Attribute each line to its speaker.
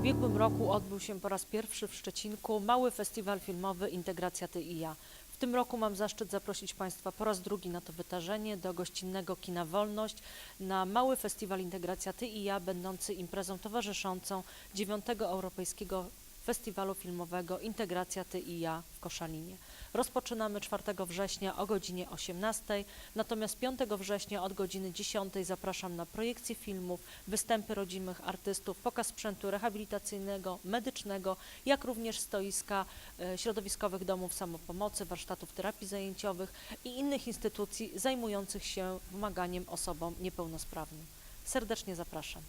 Speaker 1: ubiegłym roku odbył się po raz pierwszy w Szczecinku mały festiwal filmowy Integracja Ty i Ja. W tym roku mam zaszczyt zaprosić Państwa po raz drugi na to wydarzenie do gościnnego Kina Wolność na mały festiwal Integracja Ty i Ja, będący imprezą towarzyszącą 9 Europejskiego Festiwalu Filmowego Integracja Ty i Ja w Koszalinie. Rozpoczynamy 4 września o godzinie 18, natomiast 5 września od godziny 10 zapraszam na projekcję filmów, występy rodzimych artystów, pokaz sprzętu rehabilitacyjnego, medycznego, jak również stoiska e, środowiskowych domów samopomocy, warsztatów terapii zajęciowych i innych instytucji zajmujących się pomaganiem osobom niepełnosprawnym. Serdecznie zapraszam.